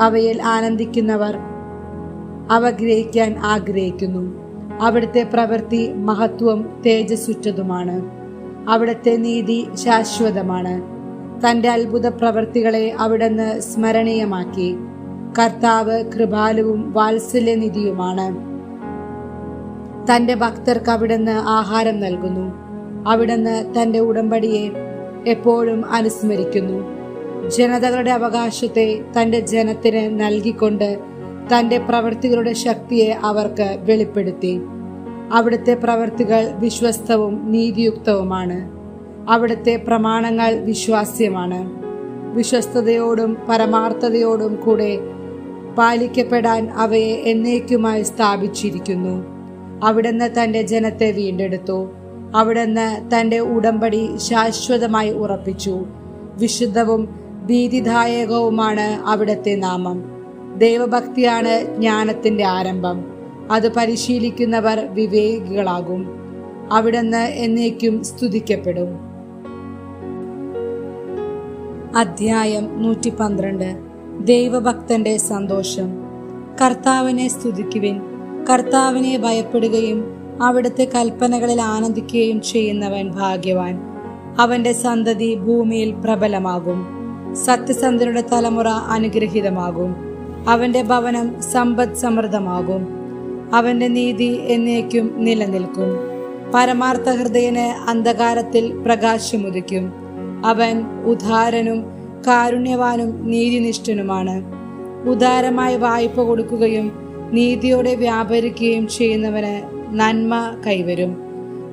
അവയിൽ ആനന്ദിക്കുന്നവർ അവ ഗ്രഹിക്കാൻ ആഗ്രഹിക്കുന്നു. അവിടുത്തെ പ്രവൃത്തി മഹത്വം തേജസ്സുറ്റതുമാണ്. അവിടുത്തെ നീതി ശാശ്വതമാണ്. തന്റെ അത്ഭുത പ്രവൃത്തികളെ അവിടുന്ന് സ്മരണീയമാക്കി. കർത്താവ് കൃപാലുവും വാത്സല്യനിധിയുമാണ്. തന്റെ ഭക്തർക്ക് അവിടുന്ന് ആഹാരം നൽകുന്നു. അവിടുന്ന് തന്റെ ഉടമ്പടിയെ എപ്പോഴും അനുസ്മരിക്കുന്നു. ജനതകളുടെ അവകാശത്തെ തന്റെ ജനത്തിന് നൽകിക്കൊണ്ട് തന്റെ പ്രവൃത്തികളുടെ ശക്തിയെ അവർക്ക് വെളിപ്പെടുത്തി. അവിടുത്തെ പ്രവൃത്തികൾ വിശ്വസ്തവും നീതിയുക്തവുമാണ്. അവിടുത്തെ പ്രമാണങ്ങൾ വിശ്വാസ്യമാണ്. വിശ്വസ്തയോടും പരമാർത്ഥതയോടും കൂടെ പാലിക്കപ്പെടാൻ അവയെ എന്നേക്കുമായി സ്ഥാപിച്ചിരിക്കുന്നു. അവിടുന്ന് തന്റെ ജനത്തെ വീണ്ടെടുത്തു. അവിടുന്ന് തന്റെ ഉടമ്പടി ശാശ്വതമായി ഉറപ്പിച്ചു. വിശുദ്ധവും ഭീതിദായകവുമാണ് അവിടുത്തെ നാമം. ദൈവഭക്തിയാണ് ജ്ഞാനത്തിന്റെ ആരംഭം. അത് പരിശീലിക്കുന്നവർ വിവേകികളാകും. അവിടുന്ന് എന്നേക്കും സ്തുതിക്കപ്പെടും. അധ്യായം നൂറ്റി പന്ത്രണ്ട് ദൈവഭക്തന്റെ സന്തോഷം. കർത്താവിനെ സ്തുതിക്കുവിൻ. കർത്താവിനെ ഭയപ്പെടുകയും അവിടുത്തെ കൽപ്പനകളിൽ ആനന്ദിക്കുകയും ചെയ്യുന്നവൻ ഭാഗ്യവാൻ. അവന്റെ സന്തതി ഭൂമിയിൽ പ്രബലമാകും. സത്യസന്ധരുടെ തലമുറ അനുഗ്രഹീതമാകും. അവന്റെ ഭവനം സമ്പദ് സമൃദ്ധമാകും. അവന്റെ നീതി എന്നേക്കും നിലനിൽക്കും. പരമാർത്ഥ ഹൃദയന് അന്ധകാരത്തിൽ പ്രകാശമുദിക്കും. അവൻ ഉദാരനും കാരുണ്യവാനും നീതിനിഷ്ഠനുമാണ്. ഉദാരമായി വായ്പ കൊടുക്കുകയും നീതിയോടെ വ്യാപരിക്കുകയും ചെയ്യുന്നവന് നന്മ കൈവരും.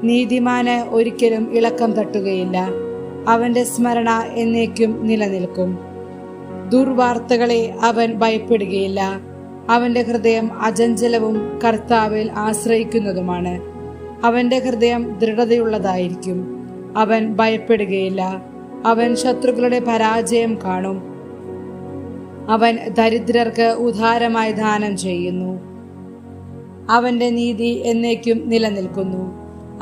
നീതിമാന് ഒരിക്കലും ഇളക്കം തട്ടുകയില്ല. അവന്റെ സ്മരണ എന്നേക്കും നിലനിൽക്കും. ദുർവാർത്തകളെ അവൻ ഭയപ്പെടുകയില്ല. അവന്റെ ഹൃദയം അജഞ്ചലവും കർത്താവിൽ ആശ്രയിക്കുന്നതുമാണ്. അവന്റെ ഹൃദയം ദൃഢതയുള്ളതായിരിക്കും. അവൻ ഭയപ്പെടുകയില്ല. അവൻ ശത്രുക്കളുടെ പരാജയം കാണും. അവൻ ദരിദ്രർക്ക് ഉദാരമായി ദാനം ചെയ്യുന്നു. അവന്റെ നീതി എന്നേക്കും നിലനിൽക്കുന്നു.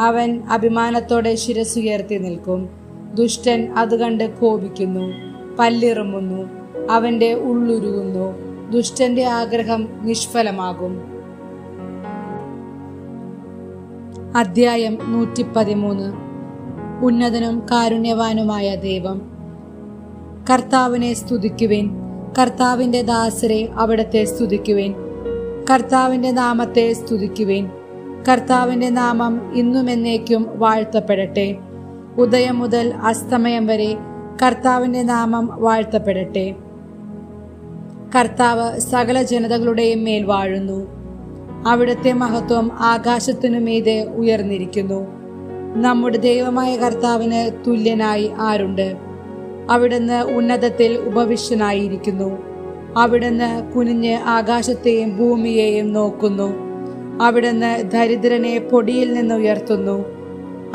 അവൻ അഭിമാനത്തോടെ ശിരസുയർത്തി നിൽക്കും. ദുഷ്ടൻ അത് കണ്ട് കോപിക്കുന്നു പല്ലിറുമുന്നു അവന്റെ ഉള്ളുരുകുന്നു. ദുഷ്ടന്റെ ആഗ്രഹം നിഷ്ഫലമാകും. അധ്യായം നൂറ്റി പതിമൂന്ന് ഉന്നതനും കാരുണ്യവാനുമായ ദൈവം കർത്താവിനെ സ്തുതിക്കുവിൻ. കർത്താവിന്റെ ദാസരെ അവിടത്തെ സ്തുതിക്കുവിൻ. കർത്താവിന്റെ നാമത്തെ സ്തുതിക്കുവിൻ. കർത്താവിന്റെ നാമം ഇന്നും എന്നേക്കും വാഴ്ത്തപ്പെടട്ടെ. ഉദയം മുതൽ അസ്തമയം വരെ കർത്താവിന്റെ നാമം വാഴ്ത്തപ്പെടട്ടെ. കർത്താവ് സകല ജനതകളുടെയും മേൽ വാഴുന്നു. അവിടുത്തെ മഹത്വം ആകാശത്തിനു മീതെ ഉയർന്നിരിക്കുന്നു. നമ്മുടെ ദൈവമായ കർത്താവിന് തുല്യനായി ആരുണ്ട്? അവിടുന്ന് ഉന്നതത്തിൽ ഉപവിഷ്ടനായിരിക്കുന്നു. അവിടുന്ന് കുനിഞ്ഞ് ആകാശത്തെയും ഭൂമിയെയും നോക്കുന്നു. അവിടുന്ന് ദരിദ്രനെ പൊടിയിൽ നിന്ന് ഉയർത്തുന്നു.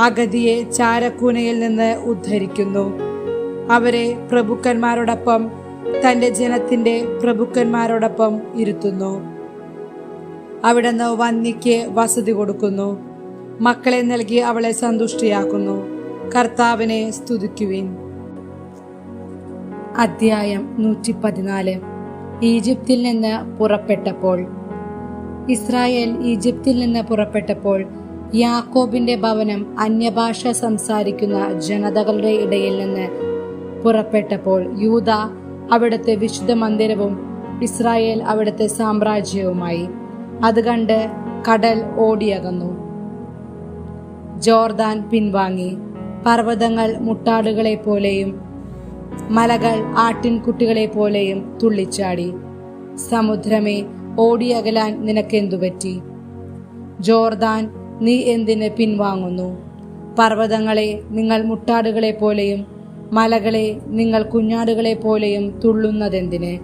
അഗതിയെ ചാരക്കൂനയിൽ നിന്ന് ഉദ്ധരിക്കുന്നു. അവരെ പ്രഭുക്കന്മാരോടൊപ്പം തന്റെ ജനത്തിന്റെ പ്രഭുക്കന്മാരോടൊപ്പം ഇരുത്തുന്നു. അവിടുന്ന് വന്നിക്ക് വസതി കൊടുക്കുന്നു. മക്കളെ നൽകി അവളെ സന്തുഷ്ടിയാക്കുന്നു. കർത്താവിനെ സ്തുതിക്കുവിൻ. അധ്യായം നൂറ്റി പതിനാല് ഈജിപ്തിൽ നിന്ന് പുറപ്പെട്ടപ്പോൾ. ഇസ്രായേൽ ഈജിപ്തിൽ നിന്ന് പുറപ്പെട്ടപ്പോൾ യാക്കോബിന്റെ ഭവനം അന്യഭാഷ സംസാരിക്കുന്ന ജനതകളുടെ ഇടയിൽ നിന്ന് പുറപ്പെട്ടപ്പോൾ യൂത അവിടുത്തെ വിശുദ്ധ മന്ദിരവും ഇസ്രായേൽ അവിടുത്തെ സാമ്രാജ്യവുമായി. അത് കണ്ട് കടൽ ഓടിയകന്നു. ജോർദാൻ പിൻവാങ്ങി. പർവതങ്ങൾ മുട്ടാടുകളെ പോലെയും മലകൾ ആട്ടിൻകുട്ടികളെ പോലെയും തുള്ളിച്ചാടി. സമുദ്രമേ ഓടിയകലാൻ നിനക്കെന്തു നിനക്കെന്തുപറ്റി? ജോർദാൻ നീ എന്തിന് പിൻവാങ്ങുന്നു? പർവതങ്ങളെ നിങ്ങൾ മുട്ടാടുകളെ പോലെയും മലകളെ നിങ്ങൾ കുഞ്ഞാടുകളെ പോലെയും തുള്ളുന്നതെന്തിന്?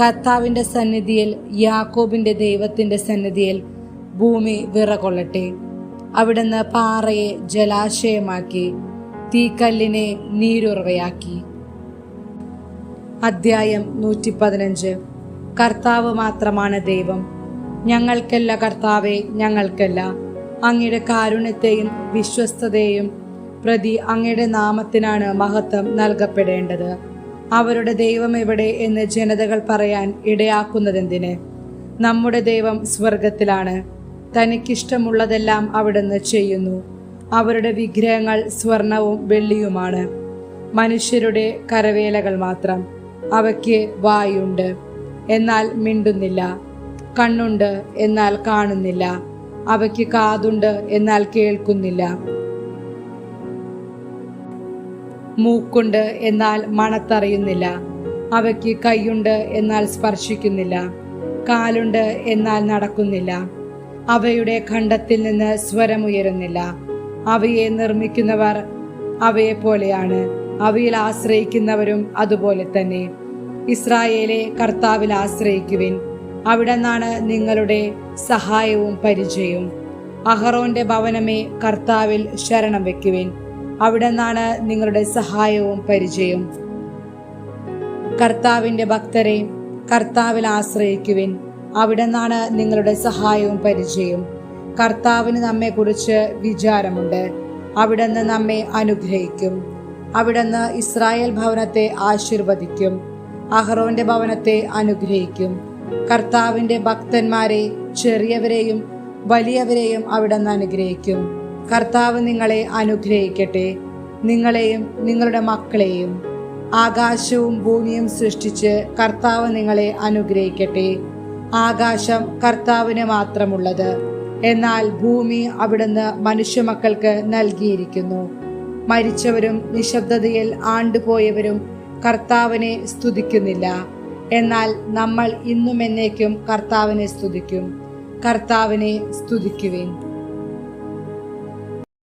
കർത്താവിന്റെ സന്നിധിയിൽ യാക്കോബിന്റെ ദൈവത്തിന്റെ സന്നിധിയിൽ ഭൂമി വിറകൊള്ളട്ടെ. അവിടുന്ന് പാറയെ ജലാശയമാക്കി തീക്കല്ലിനെ നീരുറവയാക്കി. അദ്ധ്യായം നൂറ്റി പതിനഞ്ച് കർത്താവ് മാത്രമാണ് ദൈവം. ഞങ്ങൾക്കല്ല കർത്താവെ ഞങ്ങൾക്കല്ല. അങ്ങയുടെ കാരുണ്യത്തെയും വിശ്വസ്തതയും പ്രതി അങ്ങയുടെ നാമത്തിനാണ് മഹത്വം നൽകപ്പെടേണ്ടത്. അവരുടെ ദൈവം എവിടെ എന്ന് ജനതകൾ പറയാൻ ഇടയാക്കുന്നതെന്തിന്? നമ്മുടെ ദൈവം സ്വർഗത്തിലാണ് തനിക്കിഷ്ടമുള്ളതെല്ലാം അവിടുന്ന് ചെയ്യുന്നു. അവരുടെ വിഗ്രഹങ്ങൾ സ്വർണവും വെള്ളിയുമാണ്. മനുഷ്യരുടെ കരവേലകൾ മാത്രം. അവയ്ക്ക് വായുണ്ട്. എന്നാൽ മിണ്ടുന്നില്ല. കണ്ണുണ്ട്. എന്നാൽ കാണുന്നില്ല. അവയ്ക്ക് കാതുണ്ട് എന്നാൽ കേൾക്കുന്നില്ല. മൂക്കുണ്ട് എന്നാൽ മണത്തറിയുന്നില്ല. അവയ്ക്ക് കൈയുണ്ട് എന്നാൽ സ്പർശിക്കുന്നില്ല. കാലുണ്ട് എന്നാൽ നടക്കുന്നില്ല. അവയുടെ ഖണ്ഡത്തിൽ നിന്ന് സ്വരമുയരുന്നില്ല. അവയെ നിർമ്മിക്കുന്നവർ അവയെ പോലെയാണ്. അവയിൽ ആശ്രയിക്കുന്നവരും അതുപോലെ തന്നെ. ഇസ്രായേലെ കർത്താവിൽ ആശ്രയിക്കുവിൻ. അവിടെ നിന്നാണ് നിങ്ങളുടെ സഹായവും പരിചയവും. അഹറോന്റെ ഭവനമേ കർത്താവിൽ ശരണം വെക്കുവിൻ. അവിടെ നിന്നാണ് നിങ്ങളുടെ സഹായവും പരിചയവും. കർത്താവിന്റെ ഭക്തരെ കർത്താവിൽ ആശ്രയിക്കുവിൻ. അവിടെ നിന്നാണ് നിങ്ങളുടെ സഹായവും പരിചയവും. കർത്താവിന് നമ്മെക്കുറിച്ച് വിചാരമുണ്ട്. അവിടെ നിന്ന് നമ്മെ അനുഗ്രഹിക്കും. അവിടെ നിന്ന് ഇസ്രായേൽ ഭവനത്തെ ആശീർവദിക്കും. അഹ്റോന്റെ ഭവനത്തെ അനുഗ്രഹിക്കും. കർത്താവിന്റെ ഭക്തന്മാരെ ചെറിയവരെയും വലിയവരെയും അവിടുന്ന് അനുഗ്രഹിക്കും. കർത്താവ് നിങ്ങളെ അനുഗ്രഹിക്കട്ടെ. നിങ്ങളെയും നിങ്ങളുടെ മക്കളെയും ആകാശവും ഭൂമിയും സൃഷ്ടിച്ച് കർത്താവ് നിങ്ങളെ അനുഗ്രഹിക്കട്ടെ. ആകാശം കർത്താവിന് മാത്രമുള്ളത്. എന്നാൽ ഭൂമി അവിടുന്ന് മനുഷ്യമക്കൾക്ക് നൽകിയിരിക്കുന്നു. മരിച്ചവരും നിശബ്ദതയിൽ ആണ്ടുപോയവരും കർത്താവിനെ സ്തുതിക്കുന്നില്ല. എന്നാൽ നമ്മൾ ഇന്നും എന്നേക്കും കർത്താവിനെ സ്തുതിക്കും. കർത്താവിനെ സ്തുതിക്കുവേൻ.